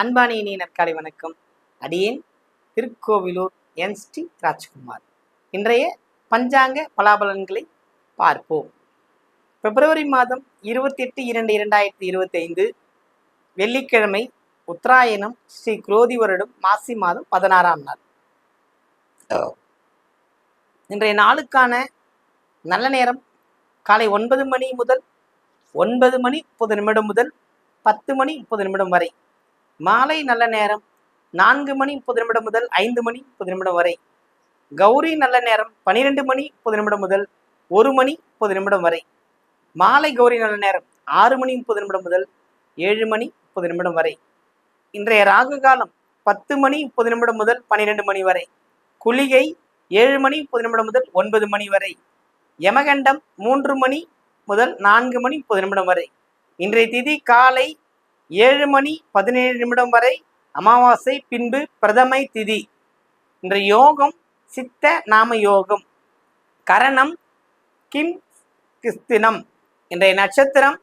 அன்பான இனிய நற்காலை வணக்கம். அடியேன் திருக்கோவிலூர் என். ஸ்ரீ. ராஜ்குமார். இன்றைய பஞ்சாங்க பலாபலன்களை பார்ப்போம். பிப்ரவரி மாதம் இருபத்தி எட்டு இரண்டு இரண்டாயிரத்தி இருபத்தி ஐந்து வெள்ளிக்கிழமை உத்தராயணம் ஸ்ரீ குரோதி வருடம் மாசி மாதம் பதினாறாம் நாள். இன்றைய நாளுக்கான நல்ல நேரம் காலை ஒன்பது மணி முதல் ஒன்பது மணி முப்பது நிமிடம் முதல் பத்து மணி முப்பது நிமிடம் வரை. மாலை நல்ல நேரம் நான்கு மணி முப்பது நிமிடம் முதல் ஐந்து மணி முப்பது நிமிடம் வரை. கௌரி நல்ல நேரம் பன்னிரெண்டு மணி முப்பது நிமிடம் முதல் ஒரு மணி முப்பது நிமிடம் வரை. மாலை கௌரி நல்ல நேரம் ஆறு மணி முப்பது நிமிடம் முதல் ஏழு மணி முப்பது நிமிடம் வரை. இன்றைய ராகு காலம் பத்து மணி முப்பது நிமிடம் முதல் பன்னிரெண்டு மணி வரை. குளிகை ஏழு மணி முப்பது நிமிடம் முதல் ஒன்பது மணி வரை. யமகண்டம் மூன்று மணி முதல் நான்கு மணி முப்பது நிமிடம் வரை. இன்றைய திதி காலை ஏழு மணி பதினேழு நிமிடம் வரை அமாவாசை பின்பு பிரதமை திதி. இன்றைய யோகம் சித்த நாம யோகம். கரணம் கிம் கிஸ்தினம். இன்றைய நட்சத்திரம்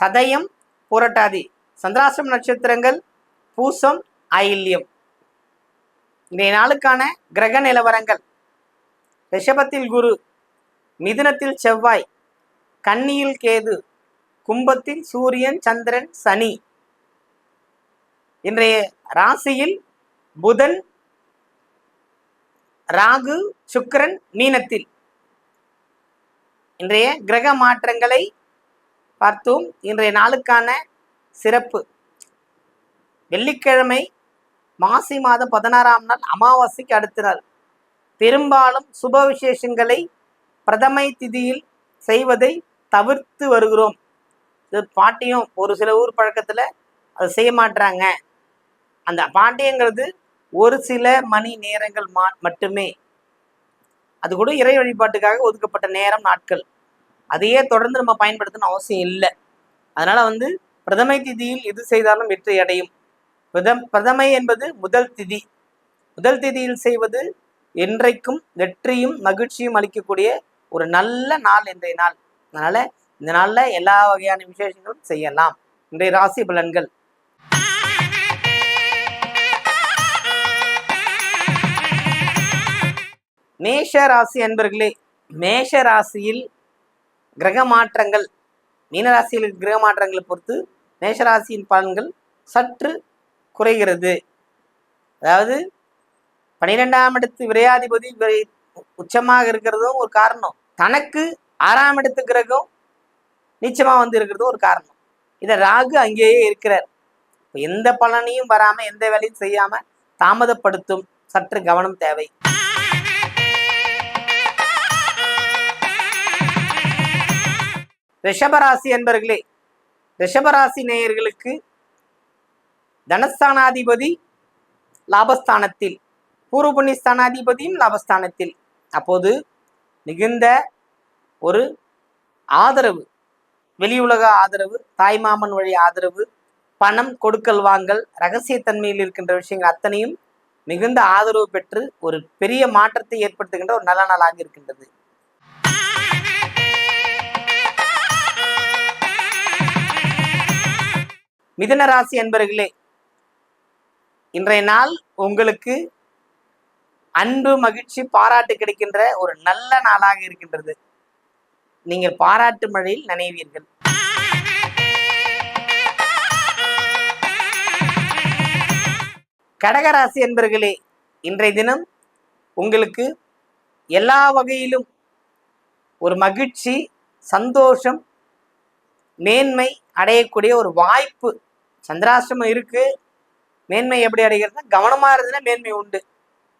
சதயம் புரட்டாதி. சந்திராசிரம் நட்சத்திரங்கள் பூசம் ஐல்யம். இன்றைய நாளுக்கான கிரக நிலவரங்கள். ரிஷபத்தில் குரு மிதுனத்தில் செவ்வாய் கன்னியில் கேது கும்பத்தில் சூரியன் சந்திரன் சனி. இன்றைய ராசியில் புதன் ராகு சுக்கிரன் மீனத்தில். இன்றைய கிரக மாற்றங்களை பார்த்தோம். இன்றைய நாளுக்கான சிறப்பு. வெள்ளிக்கிழமை மாசி மாதம் பதினாறாம் நாள் அமாவாசைக்கு அடுத்த நாள். பெரும்பாலும் சுப விசேஷங்களை பிரதமை திதியில் செய்வதை தவிர்த்து வருகிறோம். இது பாட்டியும் ஒரு சில ஊர் பழக்கத்தில் அதை செய்ய மாட்டுறாங்க அந்த பாட்டியங்கிறது ஒரு சில மணி நேரங்கள் மா மட்டுமே. அது கூட இறை வழிபாட்டுக்காக ஒதுக்கப்பட்ட நேரம் நாட்கள். அதையே தொடர்ந்து நம்ம பயன்படுத்தணும் அவசியம் இல்லை. அதனால வந்து பிரதமை திதியில் எது செய்தாலும் வெற்றி அடையும். பிரதம் பிரதமை என்பது முதல் திதி. முதல் திதியில் செய்வது என்றைக்கும் வெற்றியும் மகிழ்ச்சியும் அளிக்கக்கூடிய ஒரு நல்ல நாள் இன்றைய நாள். அதனால இந்த நாளில் எல்லா வகையான விசேஷங்களும் செய்யலாம். இன்றைய ராசி பலன்கள். மேஷ ராசி அன்பர்களே மேஷ ராசியில் கிரக மாற்றங்கள் மீனராசியில் கிரக மாற்றங்களை பொறுத்து மேஷராசியின் பலன்கள் சற்று குறைகிறது. அதாவது பனிரெண்டாம் இடத்து விரையாதிபதி விரை உச்சமாக இருக்கிறதும் ஒரு காரணம். தனக்கு ஆறாம் இடத்து கிரகம் நீச்சமாக வந்து இருக்கிறது ஒரு காரணம். இதை ராகு அங்கேயே இருக்கிறார். எந்த பலனையும் வராம எந்த வேலையும் செய்யாம தாமதப்படுத்தும் சற்று கவனம் தேவை. ரிஷபராசி என்பர்களே ரிஷபராசி நேயர்களுக்கு தனஸ்தானாதிபதி லாபஸ்தானத்தில் பூர்வ புண்ணிய ஸ்தானாதிபதியும் லாபஸ்தானத்தில். அப்போது மிகுந்த ஒரு ஆதரவு வெளியுலக ஆதரவு தாய்மாமன் வழி ஆதரவு பணம் கொடுக்கல் வாங்கல் ரகசியத்தன்மையில் இருக்கின்ற விஷயங்கள் அத்தனையும் மிகுந்த ஆதரவு பெற்று ஒரு பெரிய மாற்றத்தை ஏற்படுத்துகின்ற ஒரு நல்ல நாளாக இருக்கின்றது. மிதன ராசி அன்பர்களே இன்றைய நாள் உங்களுக்கு அன்பு மகிழ்ச்சி பாராட்டு கிடைக்கின்ற ஒரு நல்ல நாளாக இருக்கின்றது. நீங்கள் பாராட்டு மழையில் நனைவீர்கள். கடகராசி என்பர்களே இன்றைய தினம் உங்களுக்கு எல்லா வகையிலும் ஒரு மகிழ்ச்சி சந்தோஷம் மேன்மை அடையக்கூடிய ஒரு வாய்ப்பு. சந்திராசிரமம் இருக்கு. மேன்மை எப்படி அடைகிறதுனா கவனமா இருந்ததுன்னா மேன்மை உண்டு.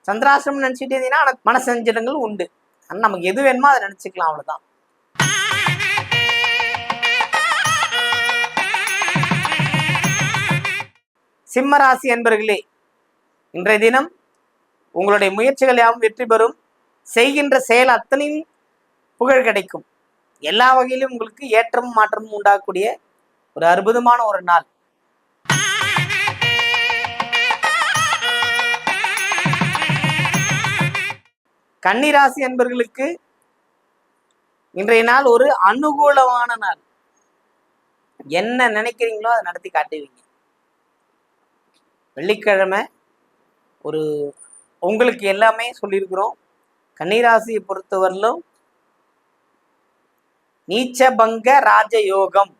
சந்திராசிரமம் நினைச்சிட்டு இருந்தீங்கன்னா ஆனா மனசஞ்சலங்கள் உண்டு. ஆனால் நமக்கு எது வேணுமோ அதை நினைச்சுக்கலாம் அவ்வளோதான் சிம்ம ராசி என்பர்களே இன்றைய தினம் உங்களுடைய முயற்சிகள் யாவும் வெற்றி பெறும். செய்கின்ற செயல் அத்தனையும் புகழ் கிடைக்கும். எல்லா வகையிலும் உங்களுக்கு ஏற்றமும் மாற்றமும் உண்டாகக்கூடிய ஒரு அற்புதமான ஒரு நாள். கன்னிராசி என்பர்களுக்கு இன்றைய நாள் ஒரு அனுகூலமான நாள். என்ன நினைக்கிறீங்களோ அதை நடத்தி காட்டுவீங்க வெள்ளிக்கிழமை ஒரு உங்களுக்கு எல்லாமே சொல்லியிருக்கிறோம். கன்னிராசியை பொறுத்தவரையிலும் நீச்சபங்க ராஜயோகம்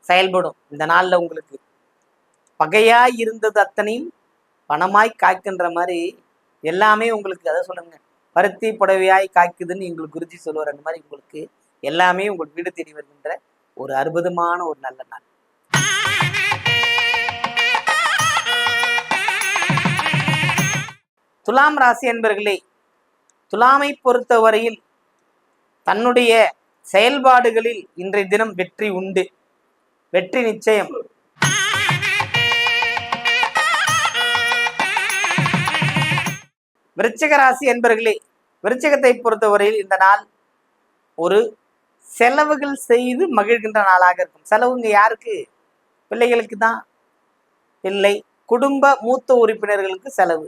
செயல்படும் இந்த நாள்ல உங்களுக்கு. பகையாய் இருந்தது அத்தனையும் பணமாய் காய்க்கின்ற மாதிரி எல்லாமே உங்களுக்கு அதை சொல்லுங்க. பருத்தி புடவையாய் காய்க்குதுன்னு எங்களுக்கு குருஜி சொல்லுவார். அந்த மாதிரி உங்களுக்கு எல்லாமே உங்களுக்கு வீடு தேடி வருகின்ற ஒரு அற்புதமான ஒரு நல்ல நாள். துலாம் ராசி என்பர்களே துலாமை பொறுத்தவரையில் தன்னுடைய செயல்பாடுகளில் இன்றைய தினம் வெற்றி உண்டு. வெற்றி நிச்சயம். விருச்சிக ராசி என்பர்களே விருச்சிகத்தை பொறுத்தவரையில் இந்த நாள் ஒரு செலவுகள் செய்து மகிழ்கின்ற நாளாக இருக்கும். செலவுங்க யாருக்கு? பிள்ளைகளுக்கு தான். பிள்ளை குடும்ப மூத்த உறுப்பினர்களுக்கு செலவு.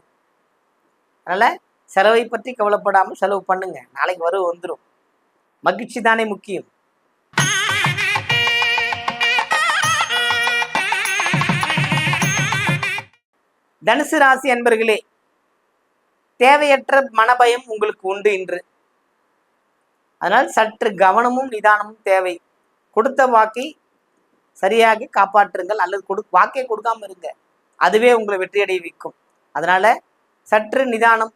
அதனால செலவை பற்றி கவலைப்படாமல் செலவு பண்ணுங்க. நாளைக்கு வரவு வந்துடும் மகிழ்ச்சி தானே முக்கியம். தனுசு ராசி அன்பர்களே தேவையற்ற மனபயம் உங்களுக்கு உண்டு இன்று. அதனால் சற்று கவனமும் நிதானமும் தேவை. கொடுத்த வாக்கை சரியாக காப்பாற்றுங்கள். அல்லது கொடு வாக்கை கொடுக்காம இருங்க. அதுவே உங்களை வெற்றியடைய வைக்கும். அதனால சற்று நிதானம்.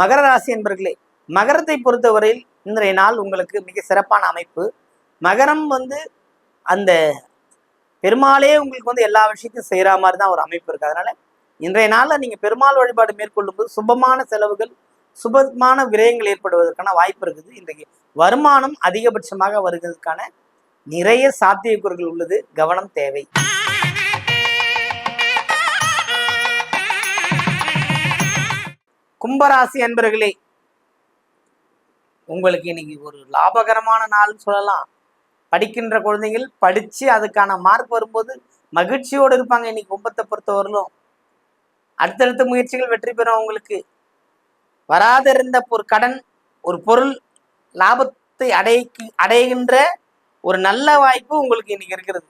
மகர ராசி என்பர்களே மகரத்தை பொறுத்தவரையில் இன்றைய நாள் உங்களுக்கு மிக சிறப்பான அமைப்பு. மகரம் வந்து அந்த பெருமாளே உங்களுக்கு வந்து எல்லா விஷயத்தையும் செய்கிற மாதிரி தான் ஒரு அமைப்பு இருக்கு. அதனால இன்றைய நாளில் நீங்கள் பெருமாள் வழிபாடு மேற்கொள்ளும் போது சுபமான செலவுகள் சுபமான விரயங்கள் ஏற்படுவதற்கான வாய்ப்பு இருக்குது. இன்றைக்கு வருமானம் அதிகபட்சமாக வருவதற்கான நிறைய சாத்தியக்கூறுகள் உள்ளது. கவனம் தேவை. கும்பராசி அன்பர்களே உங்களுக்கு இன்னைக்கு ஒரு லாபகரமான நாள்னு சொல்லலாம். படிக்கின்ற குழந்தைகள் படிச்சு அதுக்கான மார்க் வரும்போது மகிழ்ச்சியோடு இருப்பாங்க. இன்னைக்கு கும்பத்தை பொறுத்தவரையிலும் அடுத்தடுத்த முயற்சிகள் வெற்றி பெறும் உங்களுக்கு வராத இருந்த ஒரு கடன் ஒரு பொருள் லாபத்தை அடைக்கு அடைகின்ற ஒரு நல்ல வாய்ப்பு உங்களுக்கு இன்னைக்கு இருக்கிறது.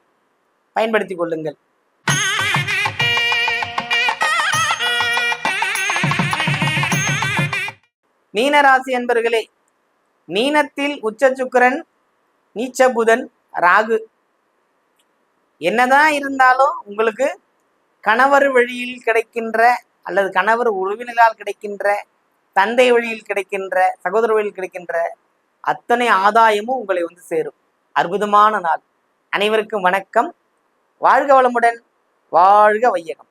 பயன்படுத்திக் கொள்ளுங்கள். மீனராசி என்பர்களே மீனத்தில் உச்ச சுக்கிரன் நீச்ச புதன் ராகு. என்னதான் இருந்தாலும் உங்களுக்கு கணவர் வழியில் கிடைக்கின்ற அல்லது கணவர் உறவினர்களால் கிடைக்கின்ற தந்தை வழியில் கிடைக்கின்ற சகோதர வழியில் கிடைக்கின்ற அத்தனை ஆதாயமும் உங்களை வந்து சேரும். அற்புதமான நாள். அனைவருக்கும் வணக்கம். வாழ்க வளமுடன். வாழ்க வையகம்.